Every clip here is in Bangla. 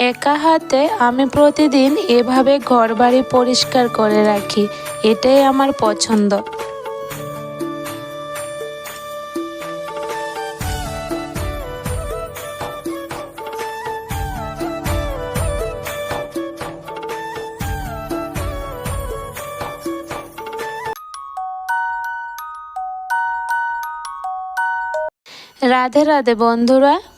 একা হাতে আমি প্রতিদিন এভাবে ঘরবাড়ি পরিষ্কার করে রাখি। এটাই আমার পছন্দ। রাধে রাধে বন্ধুরা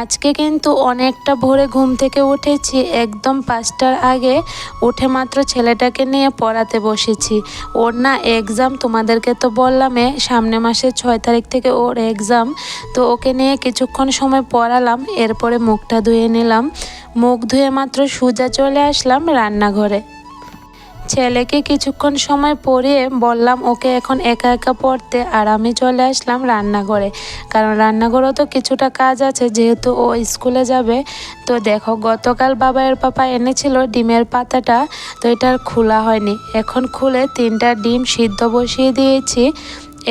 আজকে কিন্তু অনেকটা ভোরে ঘুম থেকে উঠেছি। একদম পাঁচটার আগে উঠে মাত্র ছেলেটাকে নিয়ে পড়াতে বসেছি। ওর না এক্সাম তোমাদেরকে তো বললামে, সামনে মাসের ছয় তারিখ থেকে ওর এক্সাম তো ওকে নিয়ে কিছুক্ষণ সময় পড়ালাম, এরপরে মুখটা ধুয়ে নিলাম। মুখ ধুয়ে মাত্র সোজা চলে আসলাম রান্নাঘরে। ছেলেকে কিছুক্ষণ সময় পড়িয়ে বললাম, ওকে এখন একা একা পড়তে। আর আমি চলে আসলাম রান্নাঘরে। কারণ রান্নাঘরেও তো কিছুটা কাজ আছে, যেহেতু ও স্কুলে যাবে। তো দেখো, গতকাল বাবায়ের পাপা এনেছিল ডিমের পাতাটা, তো এটা খোলা হয়নি। এখন খুলে তিনটা ডিম সিদ্ধ বসিয়ে দিয়েছি।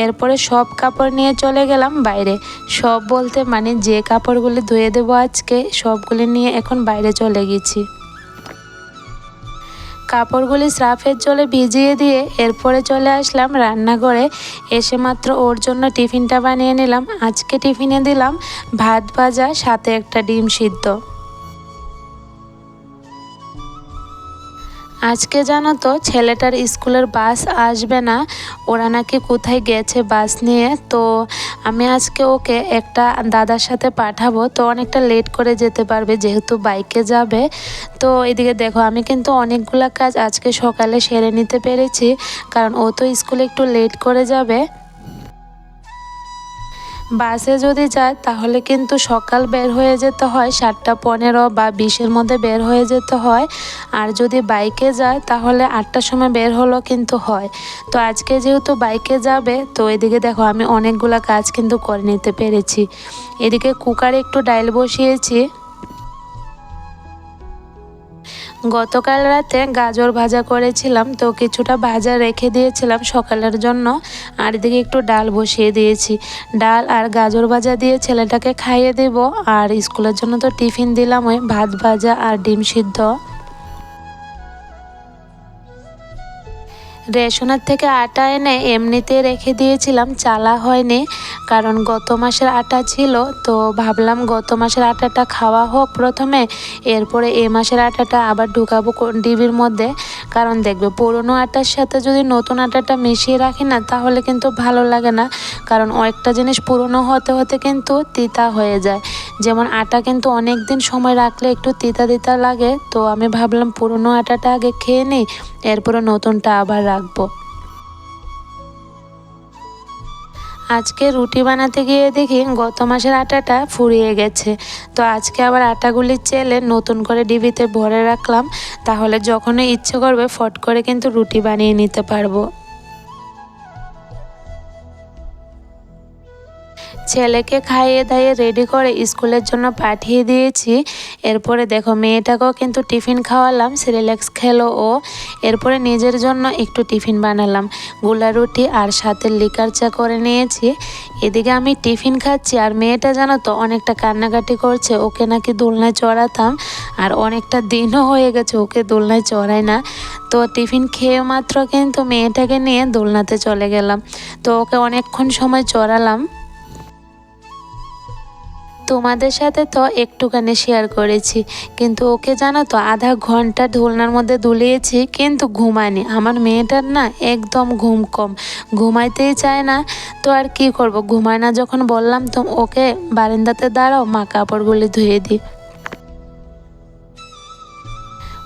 এরপরে সব কাপড় নিয়ে চলে গেলাম বাইরে। সব বলতে মানে যে কাপড়গুলি ধুয়ে দেবো আজকে, সবগুলি নিয়ে এখন বাইরে চলে গেছি। কাপড়গুলি স্রাফের জলে ভিজিয়ে দিয়ে এরপরে চলে আসলাম রান্নাঘরে। এসে মাত্র ওর জন্য টিফিনটা বানিয়ে নিলাম। আজকে টিফিনে দিলাম ভাত ভাজা, সাথে একটা ডিম সিদ্ধ। আজকে জানো তো, ছেলেটার স্কুলের বাস আসবে না, ওরা নাকি কোথায় গেছে বাস নিয়ে। তো আমি আজকে ওকে একটা দাদার সাথে পাঠাবো, তো অনেকটা লেট করে যেতে পারবে যেহেতু বাইকে যাবে। তো এদিকে দেখো, আমি কিন্তু অনেকগুলো কাজ আজকে সকালে সেরে নিতে পেরেছি, কারণ ও তো স্কুলে একটু লেট করে যাবে। বাসে যদি যায়, তাহলে কিন্তু সকাল বের হয়ে যেতে হয়, সাতটা পনেরো বা বিশের মধ্যে বের হয়ে যেতে হয়। আর যদি বাইকে যায়, তাহলে আটটার সময় বের হলো কিন্তু হয়। তো আজকে যেহেতু বাইকে যাবে, তো এদিকে দেখো আমি অনেকগুলো কাজ কিন্তু করে নিতে পেরেছি। এদিকে কুকারে একটু ডাইল বসিয়েছি। গতকাল রাতে গাজর ভাজা করেছিলাম, তো কিছুটা ভাজা রেখে দিয়েছিলাম সকালের জন্য। আর এদিকে একটু ডাল বসিয়ে দিয়েছি। ডাল আর গাজর ভাজা দিয়ে ছেলেটাকে খাইয়ে দেব। আর স্কুলের জন্য তো টিফিন দিলাম ওই ভাত ভাজা আর ডিম সিদ্ধ। রেশনের থেকে আটা এনে এমনিতে রেখে দিয়েছিলাম, চালা হয়নি। কারণ গত মাসের আটা ছিল, তো ভাবলাম গত মাসের আটাটা খাওয়া হোক প্রথমে, এরপরে এ মাসের আটাটা আবার ঢুকাবো ডিবির মধ্যে। কারণ দেখবে পুরনো আটার সাথে যদি নতুন আটাটা মিশিয়ে রাখি না, তাহলে কিন্তু ভালো লাগে না। কারণ একটা জিনিস পুরনো হতে হতে কিন্তু তিতা হয়ে যায়। যেমন আটা কিন্তু অনেক দিন সময় রাখলে একটু তিতা তিতা লাগে, তো আমি ভাবলাম পুরনো আটাটা আগে খেয়ে নিই। এরপরে নতুনটা আবার রাখব। আজকে রুটি বানাতে গিয়ে দেখি গত মাসের আটাটা ফুরিয়ে গেছে। তো আজকে আবার আটাগুলি চেলে নতুন করে ডিবিতে ভরে রাখলাম। তাহলে যখনই ইচ্ছে করবে ফট করে কিন্তু রুটি বানিয়ে নিতে পারব। ছেলেকে খাইয়ে দাইয়ে রেডি করে স্কুলের জন্য পাঠিয়ে দিয়েছি। এরপরে দেখো মেয়েটাকেও কিন্তু টিফিন খাওয়ালাম, সিরিলেক্স খেলো ও। এরপরে নিজের জন্য একটু টিফিন বানালাম। গুলা রুটি আর সাথে লিকার চা করে নিয়েছি। এদিকে আমি টিফিন খাচ্ছি আর মেয়েটা জানো তো অনেকটা কান্নাকাটি করছে, ওকে নাকি দোলনায় চড়াতাম। আর অনেকটা দিনও হয়ে গেছে, ওকে দোলনায় চড়াই না। তো টিফিন খেয়ে মাত্র কিন্তু মেয়েটাকে নিয়ে দোলনাতে চলে গেলাম। তো ওকে অনেকক্ষণ সময় চড়ালাম। তোমাদের সাথে তো একটুখানি শেয়ার করেছি। কিন্তু ওকে জানো তো, আধা ঘণ্টা ঢোলনার মধ্যে দুলিয়েছি, কিন্তু ঘুমায়নি। আমার মেয়েটার না একদম ঘুম কম। ঘুমাইতেই চায় না, তো আর কি করব? ঘুমায় না যখন বললাম তো, ওকে বারান্দাতে দাঁড়াও, মা কাপড়গুলি ধুয়ে দিই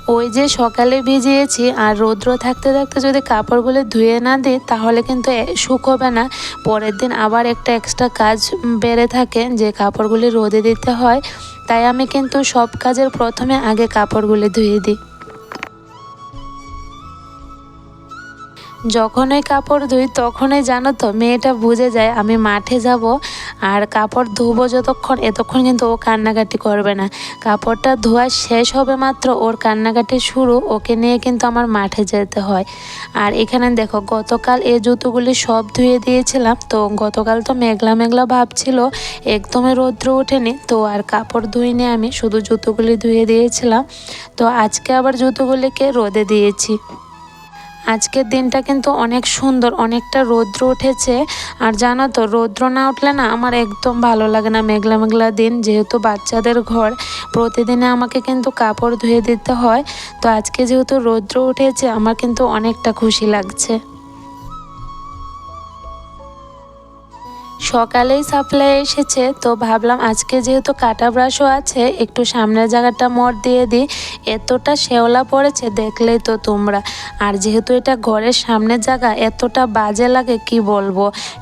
ওই যে সকালে ভিজিয়েছি আর রৌদ্র থাকতে থাকতে যদি কাপড়গুলো ধুয়ে না দিই, তাহলে কিন্তু শুকোবে না। পরের দিন আবার একটা এক্সট্রা কাজ বেড়ে থাকে যে কাপড়গুলি রোদে দিতে হয়। তাই আমি কিন্তু সব কাজের প্রথমে আগে কাপড়গুলি ধুয়ে দিই। যখনই কাপড় ধুই, তখনই জানো তো, মেয়েটা বুঝে যায় আমি মাঠে যাব আর কাপড় ধুবো যতক্ষণ, এতক্ষণ কিন্তু ও কান্নাকাটি করবে না। কাপড়টা ধোয়া শেষ হবে মাত্র ওর কান্নাকাটি শুরু, ওকে নিয়ে কিন্তু আমার মাঠে যেতে হয়। আর এখানে দেখো, গতকাল এই জুতোগুলি সব ধুয়ে দিয়েছিলাম, তো গতকাল তো মেঘলা মেঘলা ভাব ছিল, একদমই রৌদ্র ওঠেনি, তো আর কাপড় ধুইনি আমি, শুধু জুতোগুলি ধুয়ে দিয়েছিলাম। তো আজকে আবার জুতোগুলিকে রোদে দিয়েছি। আজকের দিনটা কিন্তু অনেক সুন্দর, অনেকটা রৌদ্র উঠেছে। আর জানো তো, রৌদ্র না উঠলে না আমার একদম ভালো লাগে না। মেঘলা মেঘলা দিন, যেহেতু বাচ্চাদের ঘর, প্রতিদিনে আমাকে কিন্তু কাপড় ধুয়ে দিতে হয়। তো আজকে যেহেতু রৌদ্র উঠেছে, আমার কিন্তু অনেকটা খুশি লাগছে। সকালেই সাপ্লাই এসেছে, তো ভাবলাম আজকে যেহেতু কাটা ব্রাশও আছে, একটু সামনের জায়গাটা মর দিয়ে দিই। এতটা শেওলা পড়েছে দেখলেই তো তোমরা। আর যেহেতু এটা ঘরের সামনের জায়গা, এতটা বাজে লাগে, কি বলব?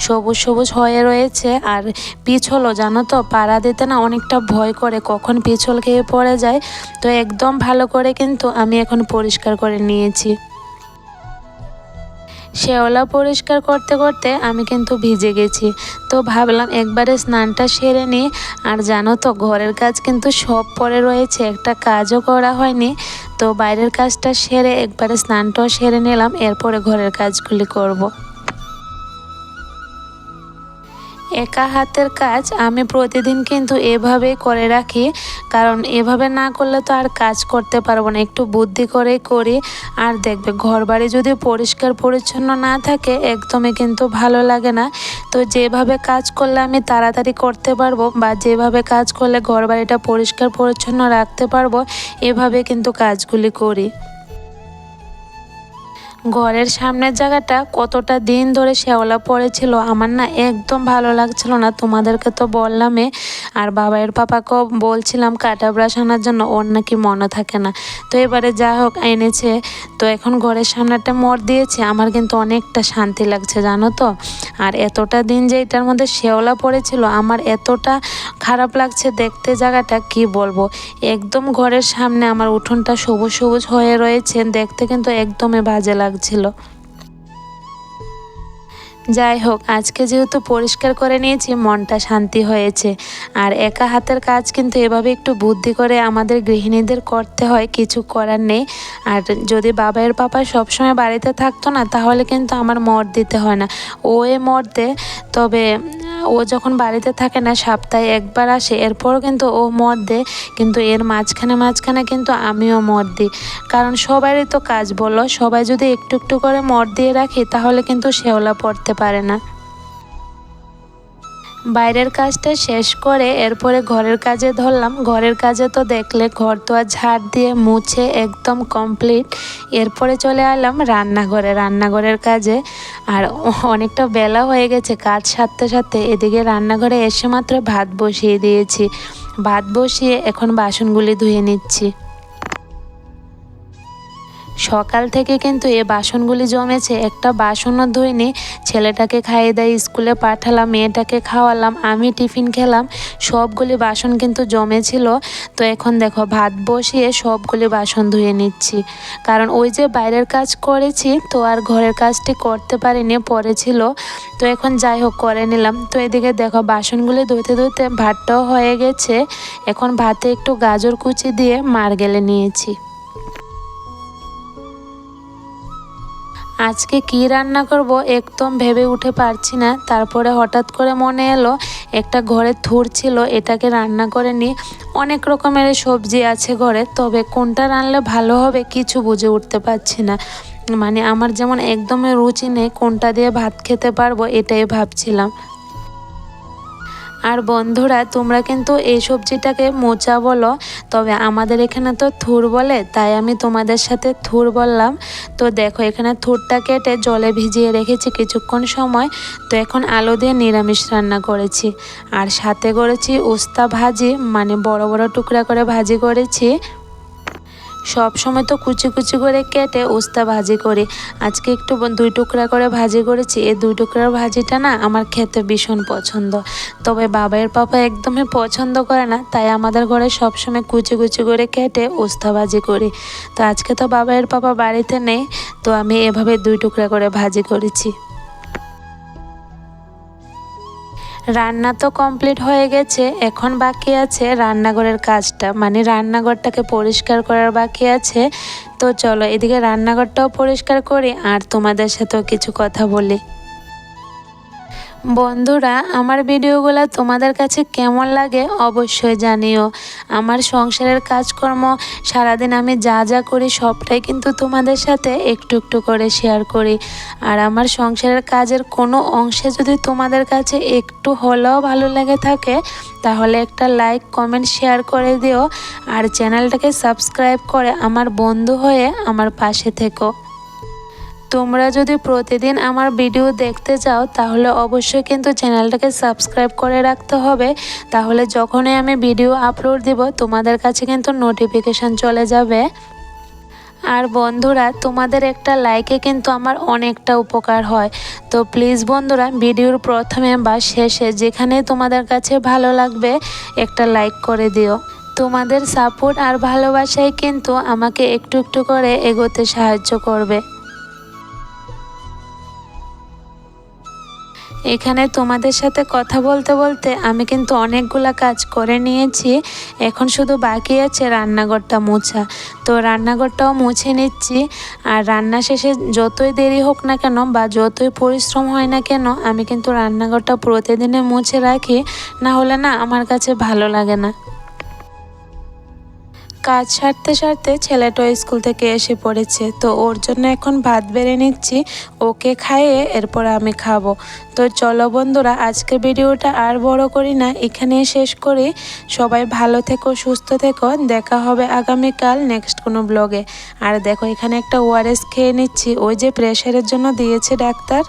সবুজ সবুজ হয়ে রয়েছে, আর পিছলও জানো তো, পাড়া দিতে না অনেকটা ভয় করে কখন পিছল খেয়ে পড়ে যায়। তো একদম ভালো করে কিন্তু আমি এখন পরিষ্কার করে নিয়েছি। শেওলা পরিষ্কার করতে করতে আমি কিন্তু ভিজে গেছি। তো ভাবলাম একবারে স্নানটা সেরে নিই। আর জানো তো, ঘরের কাজ কিন্তু সব পরে রয়েছে, একটা কাজও করা হয়নি। তো বাইরের কাজটা সেরে একবারে স্নানটাও সেরে নিলাম, এরপরে ঘরের কাজগুলি করব। একা হাতের কাজ আমি প্রতিদিন কিন্তু এভাবেই করে রাখি। কারণ এভাবে না করলে তো আর কাজ করতে পারব না। একটু বুদ্ধি করেই করি। আর দেখবে ঘর বাড়ি যদি পরিষ্কার পরিচ্ছন্ন না থাকে, একদমই কিন্তু ভালো লাগে না। তো যেভাবে কাজ করলে আমি তাড়াতাড়ি করতে পারব বা যেভাবে কাজ করলে ঘর বাড়িটা পরিষ্কার পরিচ্ছন্ন রাখতে পারব, এভাবে কিন্তু কাজগুলি করি। ঘরের সামনের জায়গাটা কতটা দিন ধরে শ্যাওলা পড়েছিল আমার না একদম ভালো লাগছিল না। তোমাদেরকে তো বললামে আর বাবাইয়ের পাপাকেও বলছিলাম কাটা ব্রাশ আনার জন্য, ওর নাকি মনে থাকে না। তো এবারে যা হোক, এনেছে। তো এখন ঘরের সামনেটা মর দিয়েছে, আমার কিন্তু অনেকটা শান্তি লাগছে, জানো তো। আর এতটা দিন যে এটার মধ্যে শেওলা পড়েছিল, আমার এতটা খারাপ লাগছে দেখতে জায়গাটা, কি বলব? একদম ঘরের সামনে আমার উঠোনটা সবুজ সবুজ হয়ে রয়েছে, দেখতে কিন্তু একদমই বাজে লাগছিল। যাই হোক, আজকে যেহেতু পরিষ্কার করে নিয়েছি, মনটা শান্তি হয়েছে। আর একা হাতের কাজ কিন্তু এভাবে একটু বুদ্ধি করে আমাদের গৃহিণীদের করতে হয়, কিছু করার নেই। আর যদি বাবাইয়ের পাপা সবসময় বাড়িতে থাকতো না, তাহলে কিন্তু আমার মর দিতে হয় না। ও এ মর দে, তবে ও যখন বাড়িতে থাকে না, সপ্তাহে একবার আসে, এরপরও কিন্তু ও মর দেয় কিন্তু এর মাঝখানে মাঝখানে কিন্তু আমিও মর দিই। কারণ সবারই তো কাজ বলো, সবাই যদি একটু একটু করে মর দিয়ে রাখি, তাহলে কিন্তু শেওলা পড়তে পারে না। বাইরের কাজটা শেষ করে এরপরে ঘরের কাজে ধরলাম। ঘরের কাজে তো দেখলে ঘর তো আর ঝাড় দিয়ে মুছে একদম কমপ্লিট এরপরে চলে এলাম রান্নাঘরে। রান্নাঘরের কাজে আর অনেকটা বেলা হয়ে গেছে, কাজ সারতে সারতে। এদিকে রান্নাঘরে এসে মাত্র ভাত বসিয়ে দিয়েছি। ভাত বসিয়ে এখন বাসনগুলি ধুয়ে নিচ্ছি। সকাল থেকে কিন্তু এ বাসনগুলি জমেছে। একটা বাসনও ধুইনি ছেলেটাকে খাইয়ে দেয়, স্কুলে পাঠালাম, মেয়েটাকে খাওয়ালাম, আমি টিফিন খেলাম, সবগুলি বাসন কিন্তু জমেছিল। তো এখন দেখো, ভাত বসিয়ে সবগুলি বাসন ধুয়ে নিচ্ছি। কারণ ওই যে বাইরের কাজ করেছি, তো আর ঘরের কাজটি করতে পারিনি পরেছিল তো এখন যাই হোক, করে নিলাম। তো এদিকে দেখো, বাসনগুলি ধুতে ধুতে ভাতটাও হয়ে গেছে। এখন ভাতে একটু গাজর কুচি দিয়ে মার গেলে নিয়েছি। আজকে কি রান্না করব একদম ভেবে উঠে পারছি না। তারপরে হঠাৎ করে মনে এলো, একটা ঘরে থুর ছিল, এটাকে রান্না করে নিই অনেক রকমের সবজি আছে ঘরে, তবে কোনটা রান্নলে ভালো হবে কিছু বুঝে উঠতে পারছি না। মানে আমার যেমন একদমই রুচি নেই কোনটা দিয়ে ভাত খেতে পারব, এটাই ভাবছিলাম। আর বন্ধুরা, তোমরা কিন্তু এই সবজিটাকে মোচা বলো, তবে আমাদের এখানে তো থুর বলে, তাই আমি তোমাদের সাথে থুর বললাম। তো দেখো, এখানে থুরটা কেটে জলে ভিজিয়ে রেখেছি কিছুক্ষণ সময়। তো এখন আলু দিয়ে নিরামিষ রান্না করেছি। আর সাথে করেছি উস্তা ভাজি মানে বড় বড় টুকরা করে ভাজি করেছি। সব সময় তো কুচি কুচি করে কেটে উস্তা ভাজি করি। আজকে একটু দুই টুকরা করে ভাজি করেছি। এই দুই টুকরার ভাজিটা না আমার খেতে ভীষণ পছন্দ। তবে বাবাইয়ের পাপা একদমই পছন্দ করে না, তাই আমাদের ঘরে সবসময় কুচি কুচি করে কেটে উস্তা ভাজি করি। তো আজকে তো বাবাইয়ের পাপা বাড়িতে নেই, তো আমি এভাবে দুই টুকরা করে ভাজি করেছি। রান্না তো কমপ্লিট হয়ে গেছে, এখন বাকি আছে রান্নাঘরের কাজটা। মানে রান্নাঘরটাকে পরিষ্কার করার বাকি আছে। তো চলো এদিকে রান্নাঘরটাও পরিষ্কার করি, আর তোমাদের সাথেও কিছু কথা বলি। বন্ধুরা, আমার ভিডিওগুলো তোমাদের কাছে কেমন লাগে অবশ্যই জানিও। আমার সংসারের কাজকর্ম, সারাদিন আমি যা যা করি সবটাই কিন্তু তোমাদের সাথে একটু একটু করে শেয়ার করি। আর আমার সংসারের কাজের কোনো অংশে যদি তোমাদের কাছে একটু হলেও ভালো লেগে থাকে, তাহলে একটা লাইক কমেন্ট শেয়ার করে দিও। আর চ্যানেলটাকে সাবস্ক্রাইব করে আমার বন্ধু হয়ে আমার পাশে থেকো। তোমরা যদি প্রতিদিন আমার ভিডিও দেখতে চাও, তাহলে অবশ্যই কিন্তু চ্যানেলটাকে সাবস্ক্রাইব করে রাখতে হবে। তাহলে যখনই আমি ভিডিও আপলোড দিব, তোমাদের কাছে কিন্তু নোটিফিকেশান চলে যাবে। আর বন্ধুরা, তোমাদের একটা লাইকে কিন্তু আমার অনেকটা উপকার হয়। তো প্লিজ বন্ধুরা, ভিডিওর প্রথমে বা শেষে যেখানে তোমাদের কাছে ভালো লাগবে, একটা লাইক করে দিও। তোমাদের সাপোর্ট আর ভালোবাসাই কিন্তু আমাকে একটু একটু করে এগোতে সাহায্য করবে। এখানে তোমাদের সাথে কথা বলতে বলতে আমি কিন্তু অনেকগুলো কাজ করে নিয়েছি। এখন শুধু বাকি আছে রান্নাঘরটা মোছা। তো রান্নাঘরটাও মুছে নিচ্ছি। আর রান্না শেষে যতই দেরি হোক না কেন বা যতই পরিশ্রম হয় না কেন, আমি কিন্তু রান্নাঘরটা প্রতিদিনে মুছে রাখি। না হলে না আমার কাছে ভালো লাগে না। কাজ সারতে সারতে ছেলেটা স্কুল থেকে এসে পড়েছে। তো ওর জন্য এখন ভাত বেড়ে নিচ্ছি, ওকে খাইয়ে এরপর আমি খাব। তো চলো বন্ধুরা, আজকের ভিডিওটা আর বড় করি না এখানে শেষ করি। সবাই ভালো থেকো, সুস্থ থেকো, দেখা হবে আগামীকাল নেক্সট কোনো ব্লগে আর দেখো, এখানে একটা ওআরএস খেয়ে নিচ্ছি, ওই যে প্রেশারের জন্য দিয়েছে ডাক্তার।